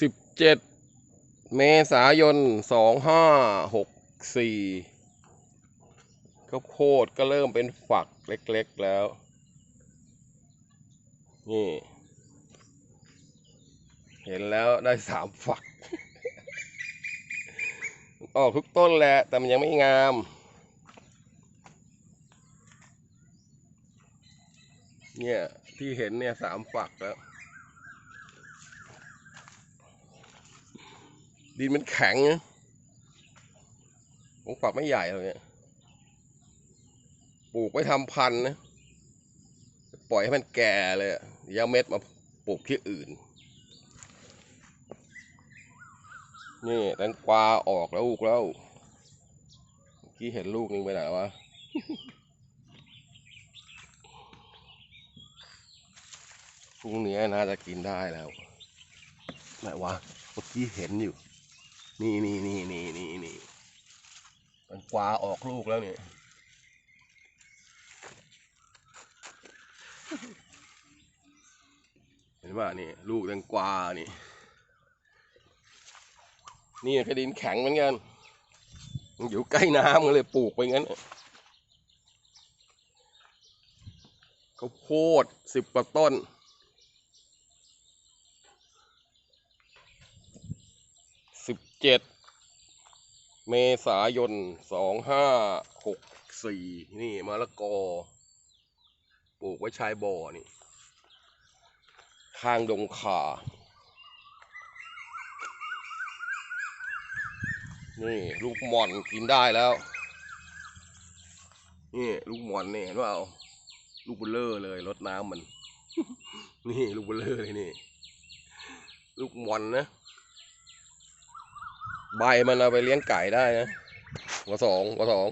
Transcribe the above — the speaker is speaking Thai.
สิบเจ็ดเมษายนสองห้าหกสี่ข้าวโพดก็เริ่มเป็นฝักเล็กๆแล้ว นี่ เห็นแล้วได้สามฝัก ออกทุกต้นแหละ แต่มันยังไม่งาม เนี่ย ที่เห็นเนี่ยสามฝักแล้ว ดินมันแข็งนะผมฝักไม่ใหญ่เลยเนี่ยปลูกไว้ทำพันธุ์นะปล่อยให้มันแก่เลยเดี๋ยวเอาเม็ดมาปลูกที่อื่น นี่แตงกวาออกแล้วลูกแล้วเมื่อกี้เห็นลูกนึงไปไหนวะพรุ่งนี้น่าจะกินได้แล้วไหนวะเมื่อกี้เห็นอยู่ นี่นี่นี่นี่นี่นี่แตงกวาออกลูกแล้วเนี่ยเห็นป่ะนี่ลูกแตงกวานี่ นี่กระดินแข็งเหมือนกันมันอยู่ใกล้น้ำก็เลยปลูกไปงั้นเขาโพดสิบกว่าต้น สิบเจ็ดเมษายนสองห้าหกสี่นี่มะละกอ ปลูกไว้ชายบ่อนี่ ข้างดงขา นี่ ลูกหม่อนกินได้แล้ว นี่ ลูกหม่อนนี่เห็นว่าเอาลูกเบลเลอร์เลยรดน้ำมัน นี่ ลูกเบลเลอร์เลยนี่ ลูกหม่อนนะ ใบมันเอาไปเลี้ยงไก่ได้นะหัวสองหัวสอง